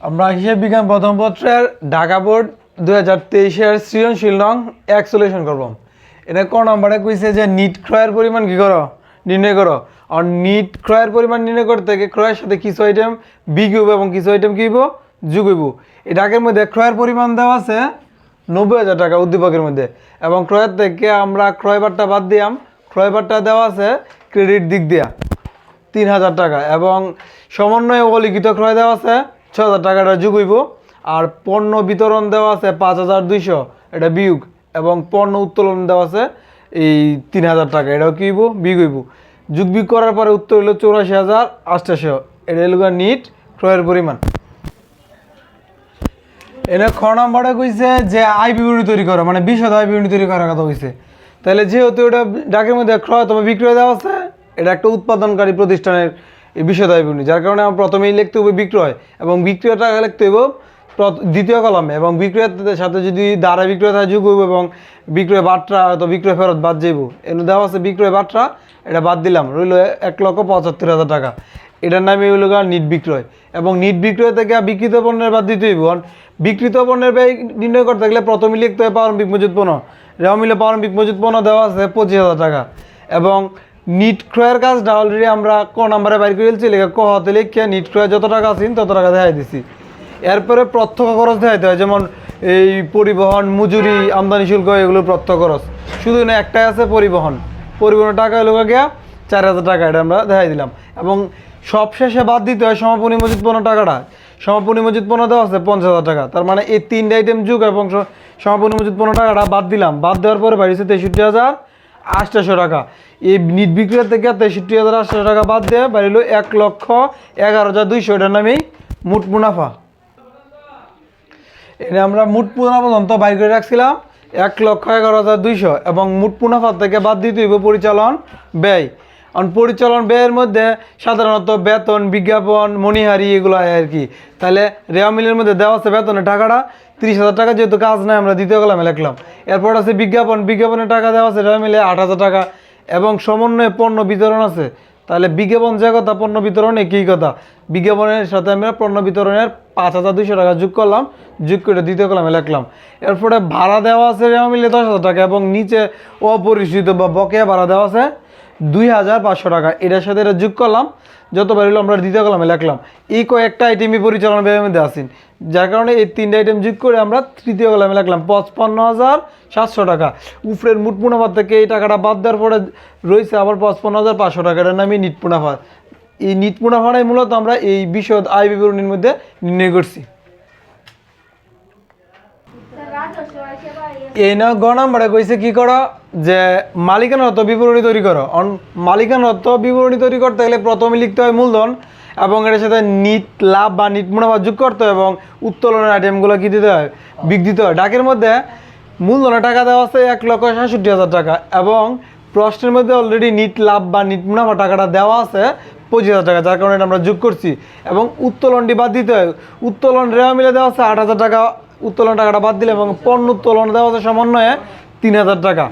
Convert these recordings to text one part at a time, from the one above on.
আমরা হিসাব বিজ্ঞান প্রথম পত্রের ঢাকা বোর্ড দুই হাজার তেইশের সৃজনশীল নং এক সলিউশন করব। এটা ক নম্বরে কইছে যে নিট ক্রয়ের পরিমাণ কী করো? নির্ণয় করো। আর নিট ক্রয়ের পরিমাণ নির্ণয় করতে গিয়ে ক্রয়ের সাথে কিছু আইটেম বিগ এবং কিছু আইটেম কি হইব এই ঢাকের মধ্যে ক্রয়ের পরিমাণ দেওয়া আছে নব্বই হাজার টাকা উদ্দীপকের মধ্যে। এবং ক্রয়ের থেকে আমরা ক্রয়বারটা বাদ দিয়াম। ক্রয়বারটা দেওয়া আছে ক্রেডিট দিক দিয়া তিন হাজার টাকা। এবং সমন্বয়ে অলিখিত ক্রয় দেওয়া আছে ছ হাজার টাকাটা যোগ হইব। আর পণ্য বিতরণ দেওয়া আছে পাঁচ হাজার দুইশো, এটা বিয়োগ। এবং পণ্য উত্তোলন দেওয়া আছে এই তিন হাজার টাকা, এটাও কি হইব? বিয়োগ হইব। করার পরে উত্তর হইল চৌরাশি হাজার আটশো এটা গিয়ে নিট, ক্রয়ের পরিমাণ। এনে খ নম্বরে কইছে যে আয় বিবরণী তৈরি করো মানে বিশদ আয় বিবরণী তৈরি করার কথা কইছে। তাহলে যেহেতু এটা ডাকের মধ্যে ক্রয় অথবা বিক্রয় দেওয়া আছে, এটা একটা উৎপাদনকারী প্রতিষ্ঠানের আয় বিবরণী যার কারণে আমার প্রথমেই লিখতে হবে বিক্রয় এবং বিক্রয়টা লিখতে হবে দ্বিতীয় কলমে এবং বিক্রয়ের সাথে যদি দ্বারা বিক্রয় থাকে যোগ হইব এবং বিক্রয় বাট্রা তো বিক্রয় ফেরত বাদ যাইব। এনে দেওয়া আছে বিক্রয় বাট্রা এটা বাদ দিলাম, রইল এক লক্ষ পঁচাত্তর হাজার টাকা। এটার নামে হইল নিট বিক্রয় এবং নিট বিক্রয় থেকে বিকৃত পণ্যের বাদ দিতে হইব। বিকৃত পণ্যের ব্যয় নির্ণয় করতে গেলে প্রথমে লিখতে হবে পারম্পিক মজুত পণ্য। রেওয়া মিলে পারম্পিক মজুত পণ্য দেওয়া আছে পঁচিশ হাজার টাকা এবং নিট ক্রয়ের কাজটা অলরেডি আমরা ক নাম্বারে বাইর করে দিচ্ছি লেখা ক হতে লিখে নিট ক্রয় যত টাকা আছে তত টাকা দেখাই দিছি। এরপরে প্রত্যক্ষ খরচ দেখাইতে হয়, যেমন এই পরিবহন, মজুরি, আমদানি শুল্ক, এগুলো প্রত্যক্ষ খরচ। শুধু না, একটাই আছে পরিবহন। পরিবহনের টাকা হলো গিয়া চার হাজার টাকা, এটা আমরা দেখাই দিলাম। এবং সবশেষে বাদ দিতে হয় সমাপনী মজুত পণ্য টাকাটা। সমাপনী মজুত পণ্য দেওয়া আছে পঞ্চাশ হাজার টাকা। তার মানে এই তিনটা আইটেম যুগ এবং সমাপনী মজুত পণ্য টাকাটা বাদ দিলাম। বাদ দেওয়ার পরে বাড়িছে তেষট্টি হাজার। আটশো টাকা। এই নিট বিক্রয় থেকে তেষট্টি হাজার আটশো টাকা বাদ দিয়ে বাড়িল এক লক্ষ এগারো হাজার দুইশো এটার নামেই মোট মুনাফা। এটা আমরা মুঠ মুনাফা পর্যন্ত বাইর করে রাখছিলাম এক লক্ষ এগারো হাজার দুইশো এবং মুঠ মুনাফা থেকে বাদ দিতে হইব পরিচালন ব্যয়। পরিচালন ব্যয়ের মধ্যে সাধারণত বেতন, বিজ্ঞাপন, মণিহারি এগুলো হয় আর কি। তাহলে রেওয়া মিলের মধ্যে দেওয়া আছে বেতনের টাকাটা, তিরিশ হাজার টাকা যেহেতু কাজ নাই, আমরা দ্বিতীয় কলামে লিখলাম। এরপর আছে বিজ্ঞাপন, বিজ্ঞাপনের টাকা দেওয়া আছে রেওয়া মিলে আট হাজার টাকা এবং সমন্বয়ে পণ্য বিতরণ আছে। তাহলে বিজ্ঞাপন যে কথা, পণ্য বিতরণ একই কথা। বিজ্ঞাপনের সাথে আমরা পণ্য বিতরণের পাঁচ হাজার দুশো টাকা যোগ করলাম, যোগ করে দ্বিতীয় কলামে লিখলাম। এরপরে ভাড়া দেওয়া আছে রেওয়া মিলে দশ হাজার টাকা এবং নিচে অপরিচিত বা বকেয়া ভাড়া দেওয়া আছে দুই হাজার পাঁচশো টাকা। এটার সাথে এটা যোগ করলাম, যতবার হলো আমরা দ্বিতীয় কলামে লিখলাম। এই কয়েকটা আইটেমই পরিচালনা ব্যয়ের মধ্যে আসেন যার কারণে এই তিনটা আইটেম যোগ করে আমরা তৃতীয় কলামে লিখলাম, পঁচপান্ন হাজার সাতশো টাকা। উপরের মুঠ মুনাফা থেকে এই টাকাটা বাদ দেওয়ার পরে রয়েছে আবার পঁচপান্ন হাজার পাঁচশো টাকা, এটার নামই নিট মুনাফা। এই নিট মুনাফাটাই মূলত আমরা এই বিশদ আয় বিবরণীর মধ্যে নির্ণয় করছি। এই না গ কইছে কি করো যে মালিকানারত বিবরণী তৈরি করো অন মালিকানারত বিবরণী তৈরি করতে গেলে প্রথমে লিখতে হয় মূলধন এবং এটার সাথে নিট, লাভ বা নিট মুনাফা যোগ করতে হয় এবং উত্তোলনের আইটেমগুলো কি দিতে হয়? বিক দিতে হয়। ডাকের মধ্যে মূলধনের টাকা দেওয়া আছে এক লক্ষ সাতষট্টি হাজার টাকা এবং প্রশ্নের মধ্যে অলরেডি নিট, লাভ বা নিট মুনাফা টাকাটা দেওয়া আছে পঁচিশ হাজার টাকা, যার কারণে আমরা যোগ করছি এবং উত্তোলনটি বাদ দিতে হয়। উত্তোলন রেওয়া মিলে দেওয়া আছে আট হাজার টাকা উত্তোলন টাকাটা বাদ দিলে এবং পণ্য উত্তোলন দেওয়া হচ্ছে সমন্বয়ে তিন হাজার টাকা।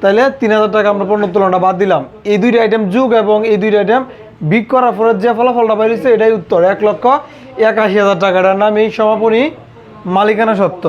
তাহলে তিন হাজার টাকা আমরা পণ্য উত্তোলনটা বাদ দিলাম। এই দুইটা আইটেম যুগ এবং এই দুইটা আইটেম বিক করার পরে যে ফলাফলটা বেরিয়েছে এটাই উত্তর। এক লক্ষ একাশি হাজার টাকাটার নাম এই সমাপনী মালিকানা সত্ত্ব